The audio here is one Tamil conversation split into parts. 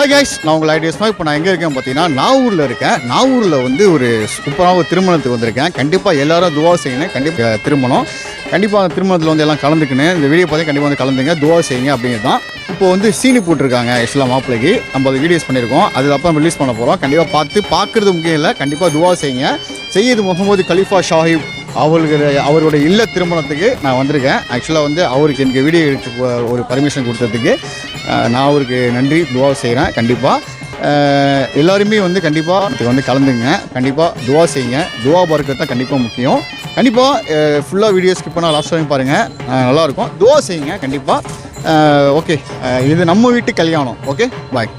ஹாய் கைஸ் நான் உங்கள் ஐடியாஸ்மா இப்போ நான் எங்கே இருக்கேன் பார்த்தீங்கன்னா நாகூரில் இருக்கேன். நாகூரில் வந்து ஒரு சூப்பராக ஒரு திருமணத்துக்கு வந்திருக்கேன். கண்டிப்பாக எல்லாரும் துவா செய்யணும் கண்டிப்பாக திருமணம். கண்டிப்பாக அந்த திருமணத்தில் வந்து எல்லாம் கலந்துக்கணும் இந்த வீடியோ பார்த்து கண்டிப்பாக வந்து கலந்துங்க துவா செய்யுங்க அப்படிங்கிறது தான் இப்போ வந்து சீனி போட்டிருக்காங்க ஆக்சுவலாக மாப்பிள்ளைக்கு நம்ம அது வீடியோஸ் பண்ணியிருக்கோம். அதுக்கப்புறம் ரிலீஸ் பண்ண போகிறோம் கண்டிப்பாக பார்த்து பார்க்குறது முக்கியம் இல்லை. கண்டிப்பாக துவா செய்யுங்க. செய்யது முகமது கலிஃபா ஷாஹிப் அவர்களுடைய அவருடைய இல்ல திருமணத்துக்கு நான் வந்திருக்கேன். ஆக்சுவலாக வந்து அவருக்கு எனக்கு வீடியோ எடுத்து ஒரு பர்மிஷன் கொடுத்ததுக்கு நான் அவருக்கு நன்றி துவா செய்கிறேன் கண்டிப்பாக எல்லாருமே வந்து கண்டிப்பாக இதுக்கு வந்து கலந்துங்க. கண்டிப்பாக துவா செய்யுங்க. துவா பார்க்கறது தான் கண்டிப்பாக முக்கியம் கண்டிப்பாக ஃபுல்லாக வீடியோ ஸ்கிப் பண்ணால் லாஸ்ட் டைம் பாருங்கள் நல்லாயிருக்கும். துவா செய்யுங்க கண்டிப்பாக ஓகே இது நம்ம வீட்டு கல்யாணம். ஓகே பாய்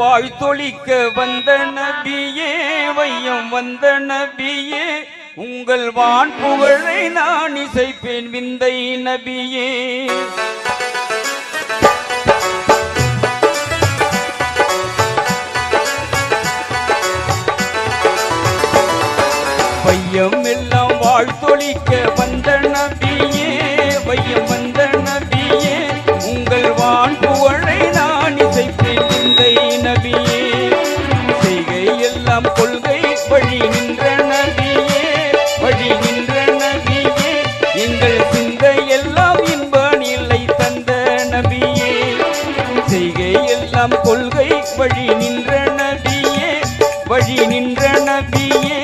வாழ்த்தொழிக்க வந்த நபியே வையம் வந்த நபியே. உங்கள் வான் புகழை நான் இசைப்பேன் விந்தை நபியே. பையம் எல்லாம் வாழ்த்தொழிக்க வந்த நபியே பையம் எல்லாம் கொள்கை வழி நின்ற நபியே வழி நின்ற நபியே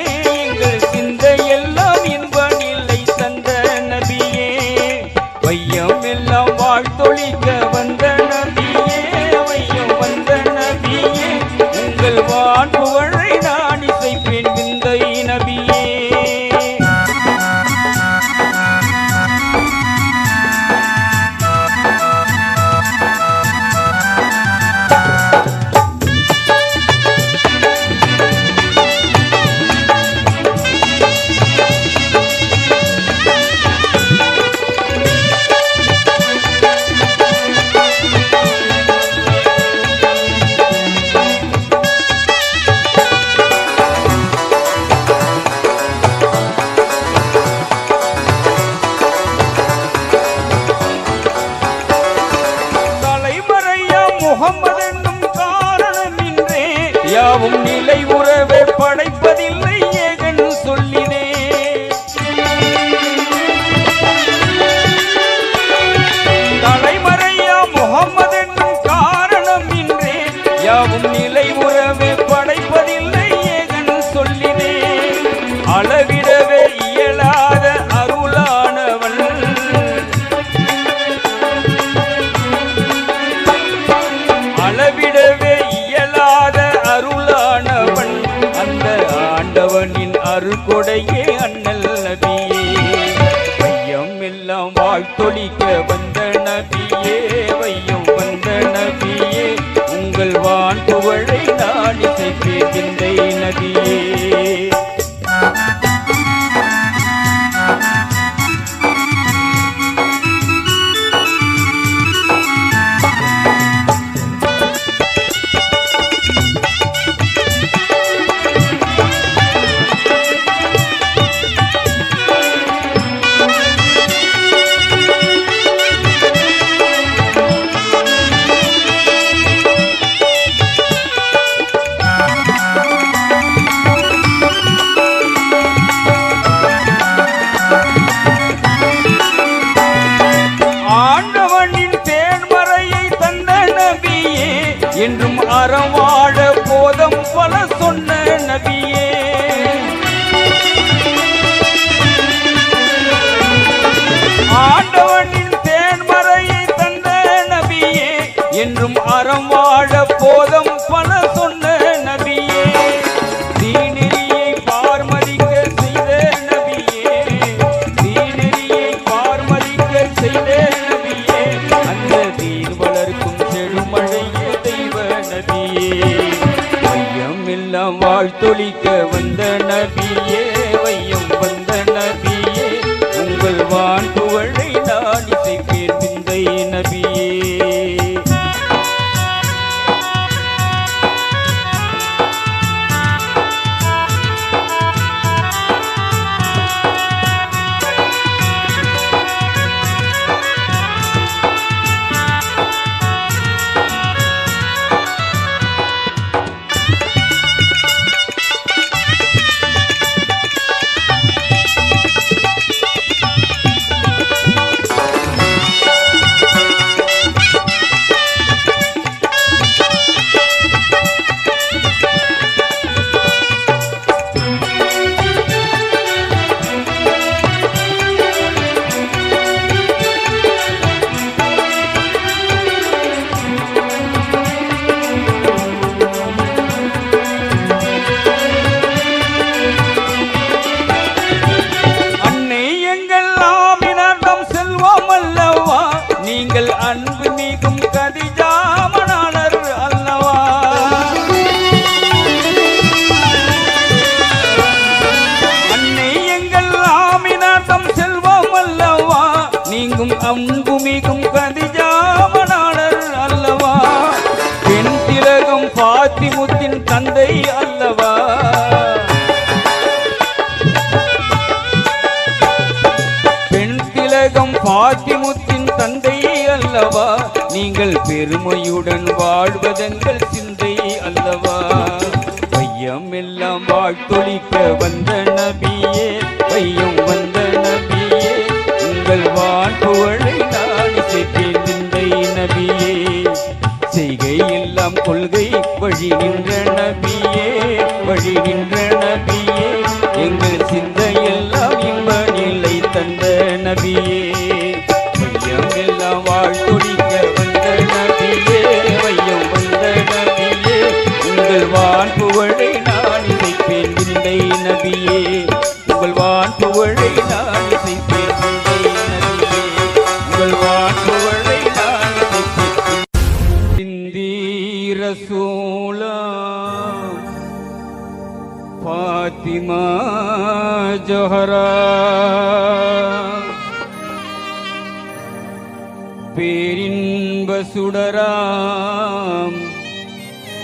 யாவும் நிலை அருள்கொடையே அண்ணல் நபியே. வையம் எல்லாம் வாழ்த்தொழிக்க வந்த என்றும் என்றும் வாழ போதம் பல சொன்ன நபியே. ஆண்டவனின் தேன்மறையை தந்த நபியே என்றும் அறம் வாழ போதம் பாத்திமுத்தின் தந்தை அல்லவா? நீங்கள் பெருமையுடன் வாழ்வதெங்கள் சிந்தை அல்லவா? பையம் எல்லாம் வாழ்த்தொழிக்க வந்த நபியே பையம் வந்த நபியே உங்கள் வான் நான் செய்தேன் சிந்தை நபியே. செய்கை எல்லாம் கொள்கை வழி நின்ற நபியே வழி நின்ற நபியே. எங்கள் சிந்தையெல்லாம் இன்ப நிலை தந்த நபியே. உங்கள் வான் புகழை நான் இசைப்பேன். விந்தை நபியே உங்கள் வான் புகழை நான் இசைப்பேன். விந்தை நபியே உங்கள் வான் புகழை நான் இசைப்பேன். இந்தீர ரசூலா பாத்திமா ஜோஹரா பேரின்ப சுடராம்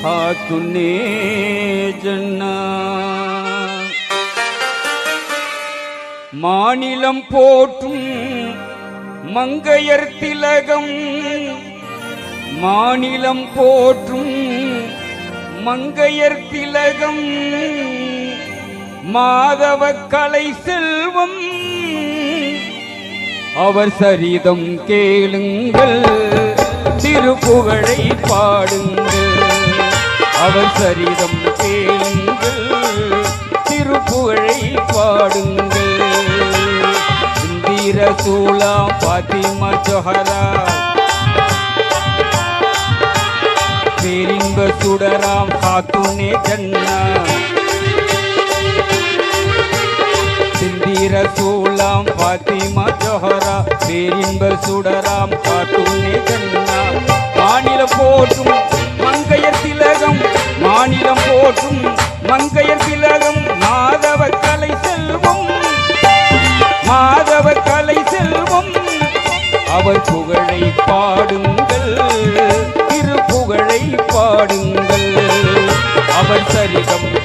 ஹாத்துன்னே ஜன்னா மாநிலம் போற்றும் மங்கையர் திலகம் மாநிலம் போற்றும் மங்கையர் திலகம் மாதவ கலை செல்வம் அவர் சரிதம் கேளுங்கள் திருப்புகழை பாடுங்கள் அவர் சரிதம் கேளுங்கள். திருப்புகழை பாடுங்கள். இந்திர சூலா பாத்திமா ஜொஹரா. பேரின்ப சுடராம் காத்துனே ஜன்னா சிந்திர சூலாம் பாத்திமா ஜொஹரா. பேரின்ப சுடராம் காத்துனே ஜன்னா மாநில போற்றும் மங்கையத்தில் திலகம் மாநிலம் போற்றும் மங்கையர் திலகம் மாதவ கலை செல்வம். மாதவ கலை செல்வம். அவர் புகழை பாடுங்கள். திருப்புகழை பாடுங்கள். அவர் சரிதம்